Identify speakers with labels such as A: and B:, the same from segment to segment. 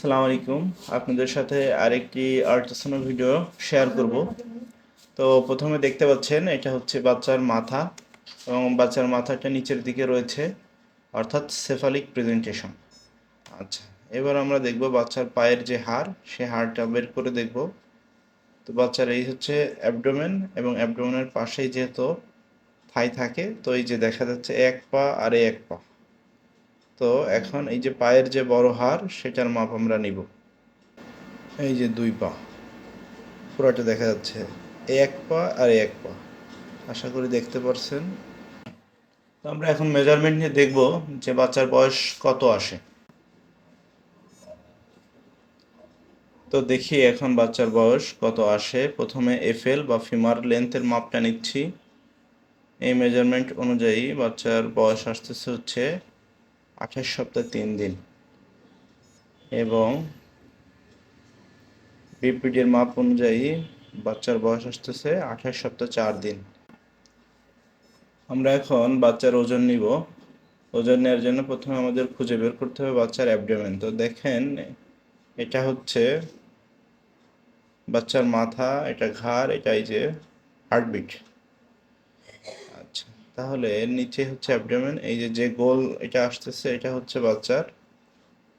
A: আসসালামু আলাইকুম। আপনাদের সাথে আরেকটি আল্ট্রাসাউন্ড ভিডিও শেয়ার করব। তো প্রথমে দেখতে পাচ্ছেন, এটা হচ্ছে বাচ্চার মাথা এবং বাচ্চার মাথাটা নিচের দিকে রয়েছে, অর্থাৎ সেফালিক প্রেজেন্টেশন আচ্ছা এবার আমরা দেখব বাচ্চার পায়ের যে হাড়, সে হাড়টা বের করে দেখব। তো বাচ্চার এই হচ্ছে অ্যাবডোমেন এবং অ্যাবডোমেনের পাশেই যেহেতু থাই থাকে, তো এই যে দেখা যাচ্ছে এক পা আর এক পা। তো এখন এই যে পায়ের যে বড় হার সেটার মাপ আমরা নিব। এই যে দুই পা। পুরোটা দেখা যাচ্ছে। এই এক পা আর এক পা। আশা করি দেখতে পারছেন। তো আমরা এখন মেজারমেন্ট নিয়ে দেখব যে বাচ্চার বয়স কত আসে। তো দেখি এখন বাচ্চার বয়স কত আসে। প্রথমে এফএল বা ফিমার লেন্থের মাপটা নিচ্ছি। এই মেজারমেন্ট অনুযায়ী বাচ্চার বয়স আসতেছে হচ্ছে আঠাশ সপ্তাহ তিন দিন। এবং বিপিডির মাপ অনুযায়ী বাচ্চার বয়স আসতেছে আঠাশ সপ্তাহ চার দিন। আমরা এখন বাচ্চার ওজন নিব। ওজন নেওয়ার জন্য প্রথমে আমাদের খুঁজে বের করতে হবে বাচ্চার অ্যাবডোমেন তো দেখেন, এটা হচ্ছে বাচ্চার মাথা, এটা ঘাড়, এটা এই যে হার্টবিট তাহলে এর নিচে হচ্ছে অ্যাবডোমেন এই যে যে গোল এটা আসতেছে, এটা হচ্ছে বাচ্চার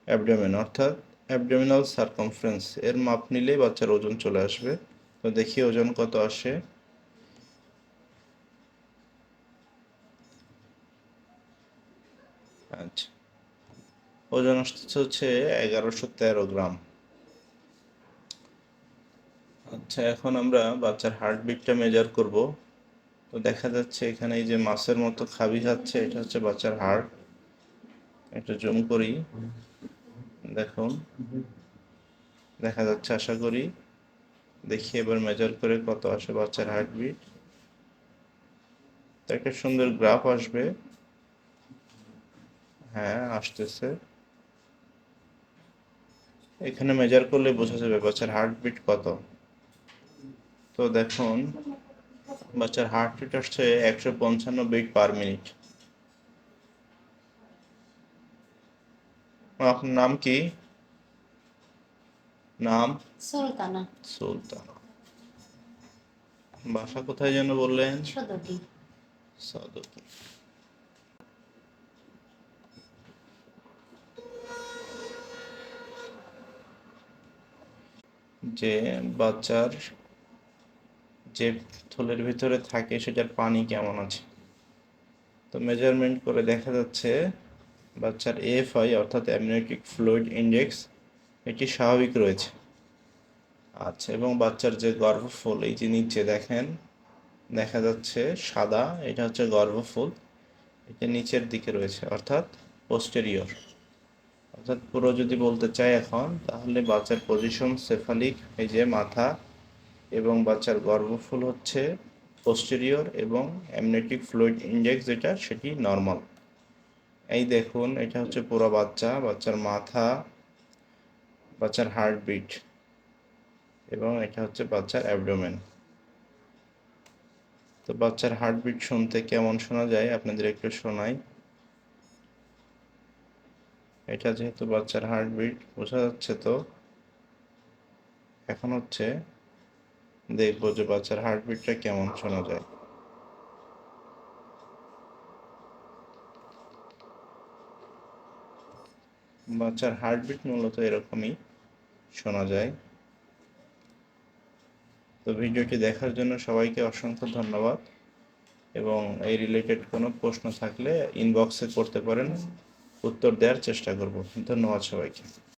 A: অ্যাবডোমেন অর্থাৎ অ্যাবডোমিনাল সারকমফারেন্স এর মাপ নিলেই বাচ্চার ওজন চলে আসবে। তো দেখি ওজন কত আসে। আচ্ছা ওজন আসতেছে হচ্ছে এগারোশো তেরো গ্রাম। আচ্ছা এখন আমরা বাচ্চার হার্টবিটটা মেজার করব। তো দেখা যাচ্ছে এখানে এই যে মাছের মতো খাবি খাচ্ছে, এটা হচ্ছে বাচ্চার হার্ট একটু জুম করি। দেখুন। দেখা যাচ্ছে, আশা করি। দেখি এবার মেজার করে কত আসে বাচ্চার হার্টবিট। তো একটা সুন্দর গ্রাফ আসবে। হ্যাঁ আসতেছে। এখানে মেজার করলে বোঝা যাবে বাচ্চার হার্টবিট কত। তো দেখুন বাচ্চার হার্ট রেট আসছে একশো পঞ্চান্ন বিট পার মিনিট আপনার নাম কি? নাম?
B: সুলতানা।
A: সুলতান। বাসা কোথায় যেন বললেন? সাদুকি যে বাচ্চার যে থলের ভিতরে থাকে সেটার পানি কেমন আছে? তো মেজারমেন্ট করে দেখা যাচ্ছে বাচ্চার এএফআই অর্থাৎ অ্যামনিওটিক ফ্লুইড ইন্ডেক্স এটি স্বাভাবিক রয়েছে। আচ্ছা এবং বাচ্চার যে গর্ভফুল, এই যে নিচে দেখেন, দেখা যাচ্ছে সাদা, এটা হচ্ছে গর্ভফুল, এটা নিচের দিকে রয়েছে, অর্থাৎ পোস্টেরিয়র অর্থাৎ পুরো যদি বলতে চাই এখন, তাহলে বাচ্চার পজিশন সেফালিক এই যে মাথা এবং বাচ্চার গর্ভফুল হচ্ছে পোস্টেরিয়র এবং অ্যামনেটিক ফ্লুইড ইন্ডেক্স যেটা, সেটি নর্মাল এই দেখুন, এটা হচ্ছে পুরো বাচ্চা, বাচ্চার মাথা, বাচ্চার হার্টবিট এবং এটা হচ্ছে বাচ্চার অ্যাবডোমেন তো বাচ্চার হার্টবিট শুনতে কেমন শোনা যায়, আপনাদের একটু শোনাই। এটা যেহেতু বাচ্চার হার্টবিট বোঝা যাচ্ছে তো? এখন হচ্ছে দেখব যে বাচ্চার হার্টবিটটা কেমন শোনা যায়। বাচ্চার হার্টবিট মূলত এরকমই শোনা যায়। তো ভিডিওটি দেখার জন্য সবাইকে অসংখ্য ধন্যবাদ। এবং এই রিলেটেড কোনো প্রশ্ন থাকলে ইনবক্সে করতে পারেন। উত্তর দেওয়ার চেষ্টা করব। ধন্যবাদ সবাইকে।